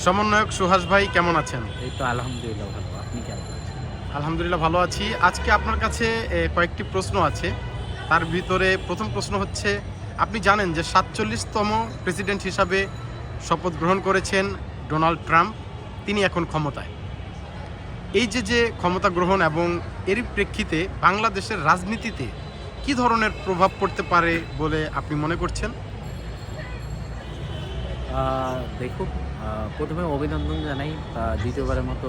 সমন্বয়ক সুহাস ভাই কেমন আছেন? এই তো আলহামদুলিল্লাহ ভালো। আপনি কেমন আছেন? আলহামদুলিল্লাহ ভালো আছি। আজকে আপনার কাছে কয়েকটি প্রশ্ন আছে। তার ভিতরে প্রথম প্রশ্ন হচ্ছে আপনি জানেন যে সাতচল্লিশতম প্রেসিডেন্ট হিসাবে শপথ গ্রহণ করেছেন ডোনাল্ড ট্রাম্প। তিনি এখন ক্ষমতায়। এই যে যে ক্ষমতা গ্রহণ এবং এরই প্রেক্ষিতে বাংলাদেশের রাজনীতিতে কি ধরনের প্রভাব পড়তে পারে বলে আপনি মনে করছেন? আহ, প্রথমে অভিনন্দন জানাই দ্বিতীয়বারের মতো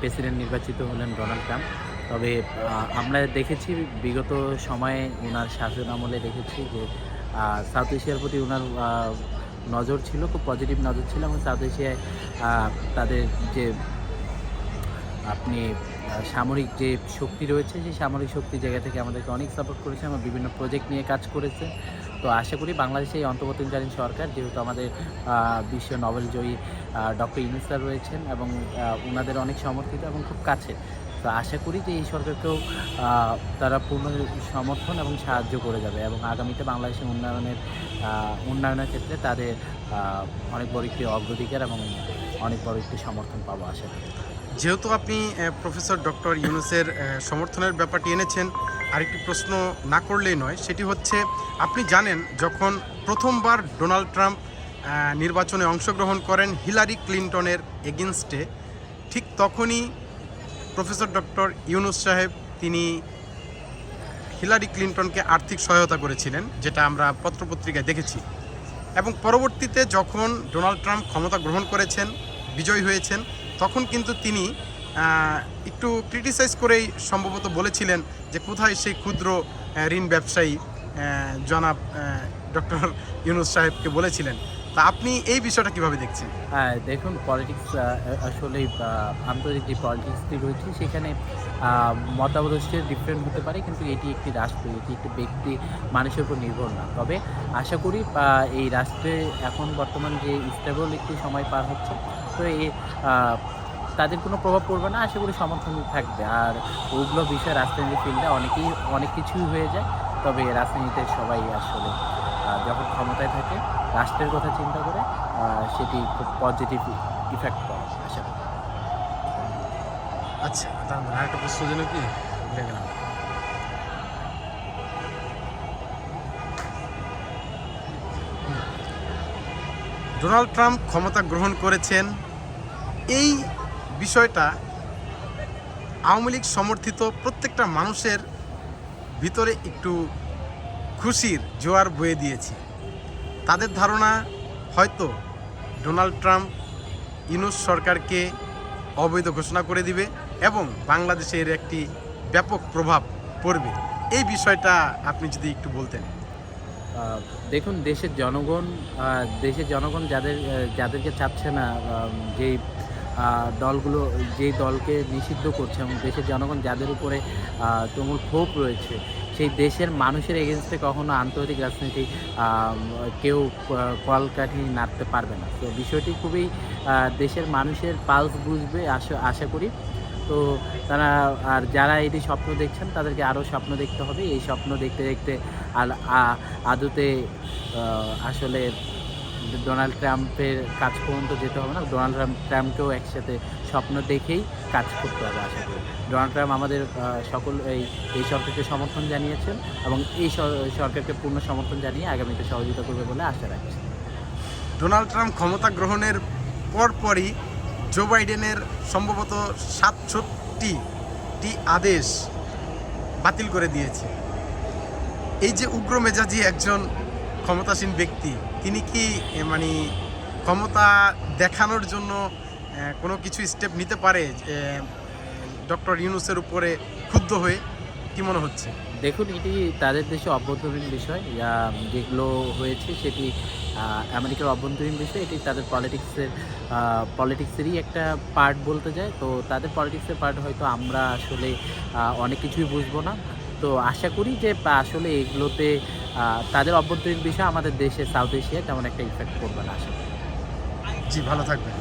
প্রেসিডেন্ট নির্বাচিত হলেন ডোনাল্ড ট্রাম্প। তবে আমরা দেখেছি বিগত সময়ে ওনার শাসন আমলে দেখেছি যে সাউথ এশিয়ার প্রতি ওনার নজর ছিল খুব পজিটিভ নজর ছিল এবং সাউথ এশিয়ায় তাদের যে আপনি সামরিক যে শক্তি রয়েছে, সেই সামরিক শক্তির জায়গা থেকে আমাদেরকে অনেক সাপোর্ট করেছে। এবং বিভিন্ন প্রজেক্ট নিয়ে কাজ করেছে। তো আশা করি বাংলাদেশে এই অন্তর্বর্তীকালীন সরকার, যেহেতু আমাদের বিশ্ব নোবেল জয়ী ডক্টর ইউনুস রয়েছেন এবং ওনাদের অনেক সমর্থিত এবং খুব কাছে তো আশা করি যে এই সরকারকেও তারা পূর্ণ সমর্থন এবং সাহায্য করে যাবে এবং আগামীতে বাংলাদেশের উন্নয়নের উন্নয়নের ক্ষেত্রে তাদের অনেক বড় একটি অগ্রাধিকার এবং অনেক বড় একটি সমর্থন পাবো আশা করি। যেহেতু আপনি প্রফেসর ডক্টর ইউনুসের সমর্থনের ব্যাপারটি এনেছেন, আরেকটি প্রশ্ন না করলেই নয়, সেটি হচ্ছে, আপনি জানেন যখন প্রথমবার ডোনাল্ড ট্রাম্প নির্বাচনে অংশগ্রহণ করেন হিলারি ক্লিন্টনের এগেনস্টে ঠিক তখনই প্রফেসর ডক্টর ইউনুস সাহেব তিনি, হিলারি ক্লিন্টনকে আর্থিক সহায়তা করেছিলেন, যেটা আমরা পত্রপত্রিকায় দেখেছি। এবং পরবর্তীতে যখন ডোনাল্ড ট্রাম্প ক্ষমতা গ্রহণ করেছেন, বিজয়ী হয়েছেন তখন কিন্তু তিনি একটু ক্রিটিসাইজ করেই সম্ভবত বলেছিলেন যে কোথায় সেই ক্ষুদ্র ঋণ ব্যবসায়ী জনাব ডক্টর ইউনুস সাহেবকে বলেছিলেন। তা আপনি এই বিষয়টা কীভাবে দেখছেন? হ্যাঁ দেখুন পলিটিক্স আসলে আন্তর্জাতিক যে পলিটিক্সটি রয়েছে সেখানে আহ, ডিফারেন্ট হতে পারে কিন্তু এটি একটি রাষ্ট্র এটি একটি ব্যক্তি মানুষের উপর নির্ভর না। তবে আশা করি এই রাষ্ট্রে এখন বর্তমান যে স্টেবল একটি সময় পার হচ্ছে তো এই তাদের কোনো প্রভাব পড়বে না, আশা করি সমর্থন থাকবে। আর ওগুলো বিষয়ে রাজনীতি ফিল্ডে অনেকেই, অনেক কিছুই হয়ে যায়, তবে রাজনীতিতে সবাই আসলে যখন ক্ষমতায় থাকে, রাষ্ট্রের কথা চিন্তা করে সেটি খুব পজিটিভ ইফেক্ট পড়ে আশা করি। আচ্ছা আর একটা প্রশ্ন যেন কি? ভুলে গেলাম। ডোনাল্ড ট্রাম্প ক্ষমতা গ্রহণ করেছেন, এই বিষয়টা আওয়ামী লীগ সমর্থিত প্রত্যেকটা মানুষের ভিতরে একটু খুশির জোয়ার বয়ে দিয়েছে। তাদের ধারণা হয়তো ডোনাল্ড ট্রাম্প ইউনুস সরকারকে অবৈধ ঘোষণা করে দিবে এবং বাংলাদেশে এর একটি ব্যাপক প্রভাব পড়বে। এই বিষয়টা আপনি যদি একটু বলতেন। দেখুন, দেশের জনগণ দেশের জনগণ যাদের যাদেরকে চাচ্ছে না যেই দলগুলো, যেই দলকে নিষিদ্ধ করছে এবং দেশের জনগণ যাদের উপরে তুমুল ক্ষোভ রয়েছে, সেই দেশের মানুষের এগেনস্টে কখনো আন্তর্জাতিক রাজনীতি কেউ কলকাঠি নাড়তে পারবে না। তো বিষয়টি খুবই দেশের মানুষের পালস বুঝবে, আশা আশা করি। তো তারা আর যারা এটি স্বপ্ন দেখছেন, তাদেরকে আরও স্বপ্ন দেখতে হবে। এই স্বপ্ন দেখতে দেখতে আর আদতে আসলে ডোনাল্ড ট্রাম্পের কাজ পর্যন্ত যেতে হবে না। ডোনাল্ড ট্রাম্প, ট্রাম্পকেও একসাথে স্বপ্ন দেখেই কাজ করতে হবে আশা করি। ডোনাল্ড ট্রাম্প আমাদের সকল এই এই সরকারকে সমর্থন জানিয়েছেন এবং এই সরকারকে পূর্ণ সমর্থন জানিয়ে আগামীতে সহযোগিতা করবে বলে আশা রাখছি। ডোনাল্ড ট্রাম্প ক্ষমতা গ্রহণের পরপরই জো বাইডেনের সম্ভবত সাতষট্টিটি আদেশ বাতিল করে দিয়েছে। এই যে উগ্র মেজাজি একজন ক্ষমতাসীন ব্যক্তি, তিনি কি মানে ক্ষমতা দেখানোর জন্য কোনো কিছু স্টেপ নিতে পারে ডক্টর ইউনুসের উপরে ক্ষুব্ধ হয়ে? কি মনে হচ্ছে? দেখুন এটি তাদের দেশে অভ্যন্তরীণ বিষয়। আহ, যেগুলো হয়েছে সেটি আমেরিকার অভ্যন্তরীণ বিষয়। এটি তাদের পলিটিক্সের পলিটিক্সেরই একটা পার্ট বলতে যায়। তো তাদের পলিটিক্সের পার্ট হয়তো আমরা আসলে অনেক কিছুই বুঝব না। তো আশা করি যে আসলে এগুলোতে তাদের অভ্যন্তরীণ বিষয় আমাদের দেশে সাউথ এশিয়ায় তেমন একটা ইফেক্ট করবে না আশা করি। জি ভালো থাকবেন।